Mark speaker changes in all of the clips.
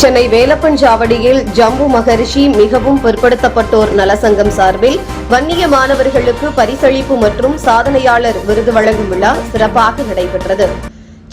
Speaker 1: சென்னை வேலப்பஞ்சாவடியில் ஜம்பு மகரிஷி மிகவும் பிற்படுத்தப்பட்டோர் நலசங்கம் சார்பில் வன்னிய மாணவர்களுக்கு பரிசளிப்பு மற்றும் சாதனையாளர் விருது வழங்கும் விழா சிறப்பாக நடைபெற்றது.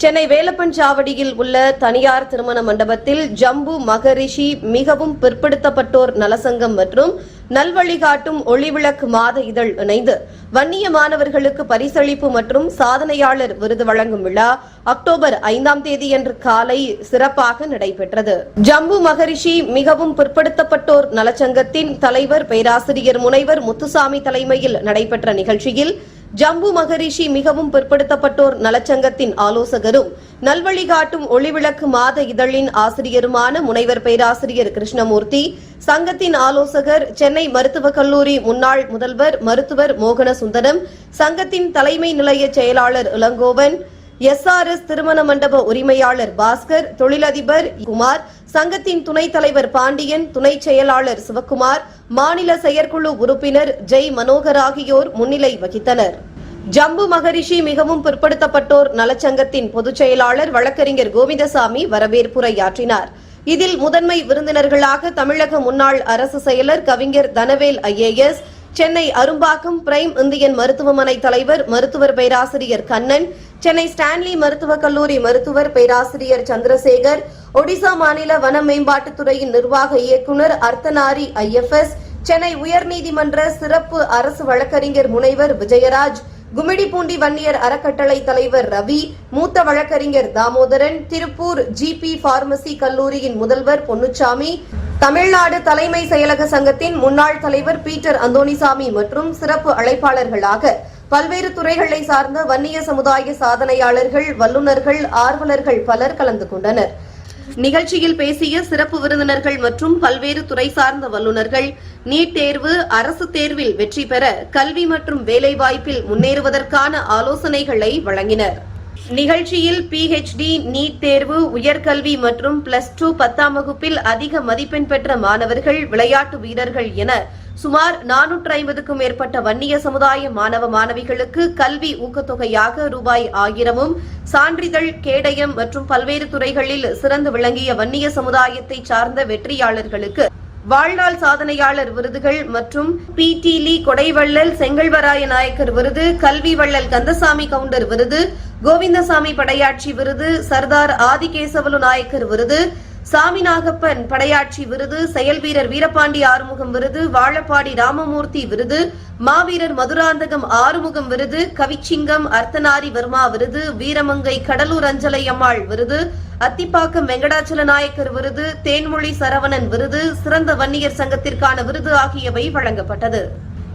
Speaker 1: சென்னை வேலப்பஞ்சாவடியில் உள்ள தனியார் திருமண மண்டபத்தில் ஜம்பு மகரிஷி மிகவும் பிற்படுத்தப்பட்டோர் நலசங்கம் மற்றும் நல்வழிகாட்டும் ஒளிவிளக்கு மாத இதழ் இணைந்து வன்னிய மாணவர்களுக்கு பரிசளிப்பு மற்றும் சாதனையாளர் விருது வழங்கும் விழா அக்டோபர் ஐந்தாம் தேதியன்று காலை சிறப்பாக நடைபெற்றது. ஜம்பு மகரிஷி மிகவும் பிற்படுத்தப்பட்டோர் நலச்சங்கத்தின் தலைவர் பேராசிரியர் முனைவர் முத்துசாமி தலைமையில் நடைபெற்ற நிகழ்ச்சியில் ஜம்பு மகரிஷி மிகவும் பிற்படுத்தப்பட்டோர் நலச்சங்கத்தின் ஆலோசகரும் நல்வழிகாட்டும் ஒளிவிளக்கு மாத இதழின் ஆசிரியருமான முனைவர் பேராசிரியர் கிருஷ்ணமூர்த்தி சங்கத்தின் ஆலோசகர் சென்னை மருத்துவக் கல்லூரி முன்னாள் முதல்வர் மருத்துவர் மோகன சுந்தரம் சங்கத்தின் தலைமை நிலைய செயலாளர் இளங்கோவன் எஸ்ஆர்எஸ் திருமண மண்டப உரிமையாளர் பாஸ்கர் தொழிலதிபர் குமார் சங்கத்தின் துணைத் தலைவர் பாண்டியன் துணை செயலாளர் சிவக்குமார் மாநில செயற்குழு உறுப்பினர் ஜெய் மனோகர் ஆகியோர் முன்னிலை வகித்தனர். ஜம்பு மகரிஷி மிகவும் பிற்படுத்தப்பட்டோர் நலச்சங்கத்தின் பொதுச் செயலாளர் வழக்கறிஞர் கோவிந்தசாமி வரவேற்புரையாற்றினார். இதில் முதன்மை விருந்தினர்களாக தமிழக முன்னாள் அரசு செயலர் கவிஞர் Dhanavel IAS Chennai Arumbakkam prime Indian மருத்துவமனை தலைவர் மருத்துவர் பேராசிரியர் கண்ணன் சென்னை ஸ்டான்லி மருத்துவக் கல்லூரி மருத்துவர் பேராசிரியர் சந்திரசேகர் ஒடிசா மாநில வன மேம்பாட்டுத்துறையின் நிர்வாக இயக்குநர் அர்த்தனாரி ஐஎஃப்எஸ் சென்னை உயர்நீதிமன்ற சிறப்பு அரசு வழக்கறிஞர் முனைவர் விஜயராஜ் கும்மிடிப்பூண்டி வன்னியர் அறக்கட்டளை தலைவர் ரவி மூத்த வழக்கறிஞர் தாமோதரன் திருப்பூர் ஜிபி பார்மசி கல்லூரியின் முதல்வர் பொன்னுச்சாமி தமிழ்நாடு தலைமை செயலக சங்கத்தின் முன்னாள் தலைவர் பீட்டர் அந்தோனிசாமி மற்றும் சிறப்பு அழைப்பாளர்களாக பல்வேறு துறைகளை சார்ந்த வன்னிய சமுதாய சாதனையாளர்கள் வல்லுநர்கள் ஆர்வலர்கள் பலர் கலந்து கொண்டனர். நிகழ்ச்சியில் பேசிய சிறப்பு விருந்தினர்கள் மற்றும் பல்வேறு துறை சார்ந்த வல்லுநர்கள் நீட் தேர்வு அரசு தேர்வில் வெற்றி பெற கல்வி மற்றும் வேலைவாய்ப்பில் முன்னேறுவதற்கான ஆலோசனைகளை வழங்கினர். நிகழ்ச்சியில் பிஹெச்டி நீட் தேர்வு உயர்கல்வி மற்றும் பிளஸ் டூ பத்தாம் வகுப்பில் அதிக மதிப்பெண் பெற்ற மாணவர்கள் விளையாட்டு வீரர்கள் என சுமார் நானூற்று ஐம்பதுக்கும் மேற்பட்ட வன்னிய சமுதாய மாணவ மாணவிகளுக்கு கல்வி ஊக்கத்தொகையாக ரூபாய் ஆயிரமும் சான்றிதழ் கேடயம் மற்றும் பல்வேறு துறைகளில் சிறந்து விளங்கிய வன்னிய சமுதாயத்தை சார்ந்த வெற்றியாளர்களுக்கு வாழ்நாள் சாதனையாளர் விருதுகள் மற்றும் பி டி கொடைவள்ளல் செங்கல்வராய நாயக்கர் விருது கல்வி வள்ளல் கந்தசாமி கவுண்டர் விருது கோவிந்தசாமி படையாட்சி விருது சர்தார் ஆதிகேசவலு நாயக்கர் விருது சாமிநாகப்பன் படையாட்சி விருது செயல் வீரர் வீரபாண்டி ஆறுமுகம் விருது வாழப்பாடி ராமமூர்த்தி விருது மாவீரர் மதுராந்தகம் ஆறுமுகம் விருது கவிச்சிங்கம் அர்த்தநாரி வர்மா விருது வீரமங்கை கடலூர் அஞ்சலை அம்மாள் விருது அத்திப்பாக்கம் வெங்கடாச்சல நாயக்கர் விருது தேன்மொழி சரவணன் விருது சிறந்த வன்னியர் சங்கத்திற்கான விருது ஆகியவை வழங்கப்பட்டது.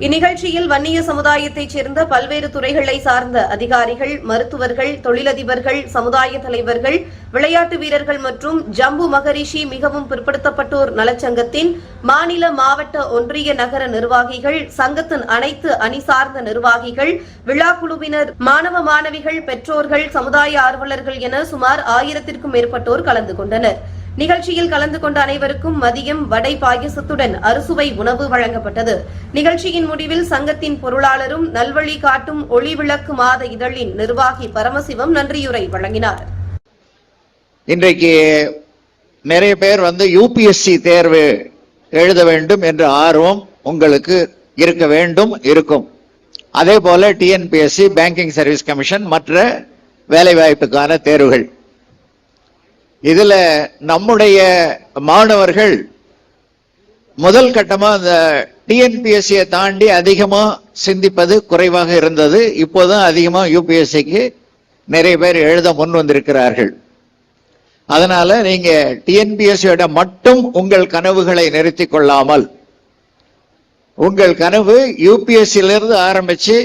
Speaker 1: இந்நிகழ்ச்சியில் வன்னிய சமுதாயத்தைச் சேர்ந்த பல்வேறு துறைகளை சார்ந்த அதிகாரிகள் மருத்துவர்கள் தொழிலதிபர்கள் சமுதாய தலைவர்கள் விளையாட்டு வீரர்கள் மற்றும் ஜம்பு மகரிஷி மிகவும் பிற்படுத்தப்பட்டோர் நலச்சங்கத்தின் மாநில மாவட்ட ஒன்றிய நகர நிர்வாகிகள் சங்கத்தின் அனைத்து அணி சார்ந்த நிர்வாகிகள் விழா குழுவினர் மாணவ மாணவிகள் பெற்றோர்கள் சமுதாய ஆர்வலர்கள் என சுமார் ஆயிரத்திற்கும் மேற்பட்டோர் கலந்து கொண்டனர். நிகழ்ச்சியில் கலந்து கொண்ட அனைவருக்கும் மதியம் வடை பாயசத்துடன் அறுசுவை உணவு வழங்கப்பட்டது. நிகழ்ச்சியின் முடிவில் சங்கத்தின் பொருளாளரும் நல்வழி காட்டும் ஒளி விளக்கு மாத இதழின் நிர்வாகி பரமசிவம் நன்றியுரை வழங்கினார்.
Speaker 2: இன்றைக்கு நிறைய பேர் வந்து யூபிஎஸ்சி தேர்வு எழுத வேண்டும் என்ற ஆர்வம் உங்களுக்கு இருக்க வேண்டும் இருக்கும். அதே போல டிஎன்பிஎஸ்சி பேங்கிங் சர்வீஸ் கமிஷன் மற்ற வேலைவாய்ப்புக்கான தேர்வுகள். இதுல நம்முடைய மாணவர்கள் முதல் கட்டமா அந்த டிஎன்பிஎஸ்சியை தாண்டி அதிகமா சிந்திப்பது குறைவாக இருந்தது. இப்போதான் அதிகமா யூபிஎஸ்சிக்கு நிறைய பேர் எழுத முன் வந்திருக்கிறார்கள். அதனால நீங்க டிஎன்பிஎஸ்சியோட மட்டும் உங்கள் கனவுகளை நிறுத்தி கொள்ளாமல் உங்கள் கனவு யூபிஎஸ்சியிலிருந்து ஆரம்பிச்சு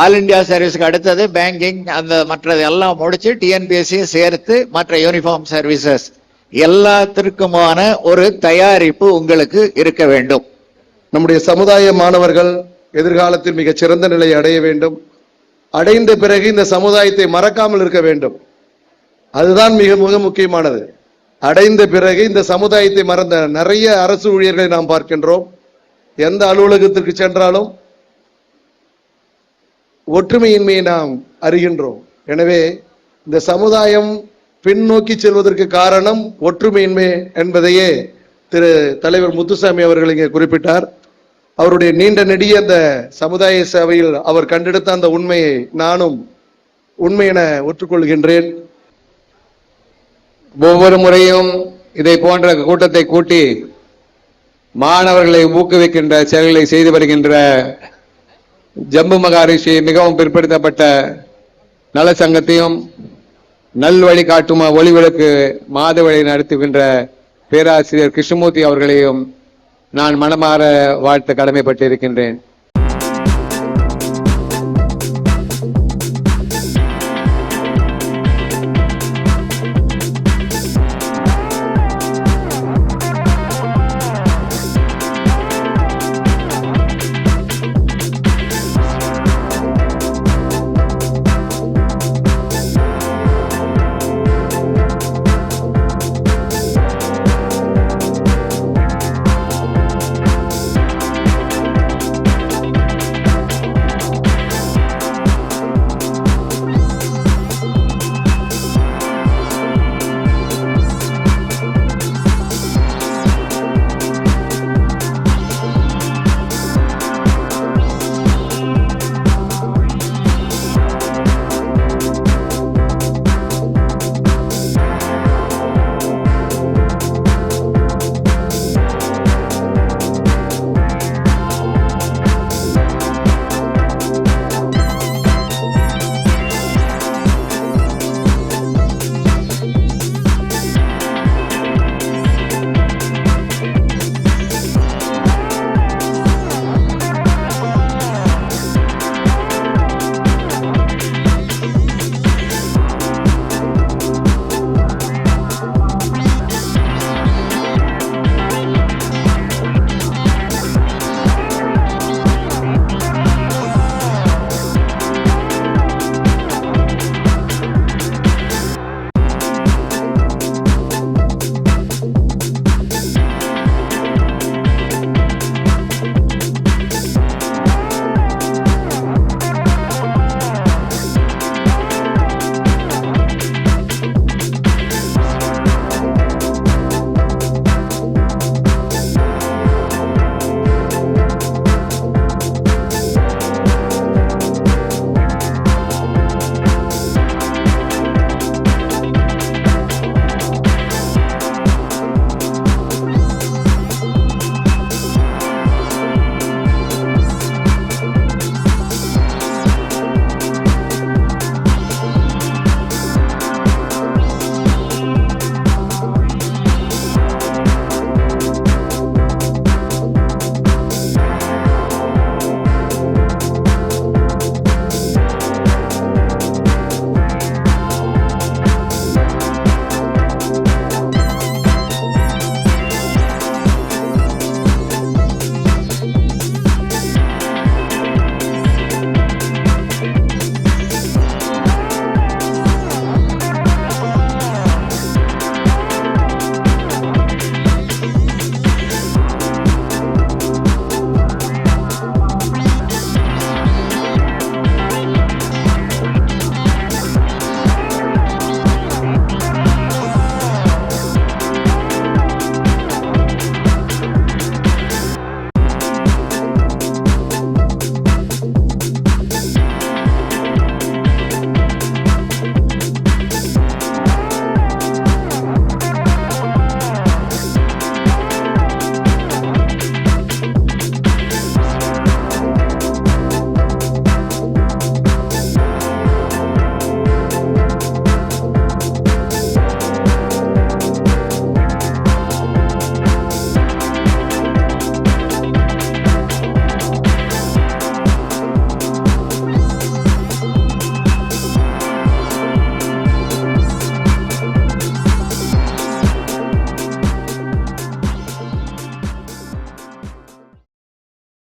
Speaker 2: ஆல் இந்தியா சர்வீஸ்க்கு அடுத்தது பேங்கிங் அந்த மற்றது எல்லாம் முடிச்சு டிஎன்பிஎஸ்சியை சேர்த்து மற்ற யூனிஃபார்ம் சர்வீசஸ் எல்லாத்திற்குமான ஒரு தயாரிப்பு உங்களுக்கு இருக்க வேண்டும்.
Speaker 3: நம்முடைய சமுதாய மாணவர்கள் எதிர்காலத்தில் மிக சிறந்த நிலையை அடைய வேண்டும். அடைந்த பிறகு இந்த சமுதாயத்தை மறக்காமல் இருக்க வேண்டும். அதுதான் மிக மிக முக்கியமானது. அடைந்த பிறகு இந்த சமுதாயத்தை மறந்த நிறைய அரசு ஊழியர்களை நாம் பார்க்கின்றோம். எந்த அலுவலகத்திற்கு சென்றாலும் ஒற்றுமையின்மையை நாம் அறிகின்றோம். எனவே இந்த சமுதாயம் பின்னோக்கி செல்வதற்கு காரணம் ஒற்றுமையின்மை என்பதையே திரு தலைவர் முத்துசாமி அவர்கள் இங்கே குறிப்பிட்டார். அவருடைய நீண்ட நெடிய அந்த சமுதாய சேவையில் அவர் கண்டெடுத்த அந்த உண்மையை நானும் உண்மை என ஒற்றுக்கொள்கின்றேன்.
Speaker 4: ஒவ்வொரு முறையும் இதை போன்ற கூட்டத்தை கூட்டி மாணவர்களை ஊக்குவிக்கின்ற செயல்களை செய்து வருகின்ற ஜம்பு மகாரிஷி மிகவும் பிற்படுத்தப்பட்ட நல சங்கத்தையும் நல்வழி காட்டும் ஒளிவிளக்கு மாத வழி நடத்துகின்ற பேராசிரியர் கிருஷ்ணமூர்த்தி அவர்களையும் நான் மனமாற வாழ்த்த கடமைப்பட்டிருக்கின்றேன்.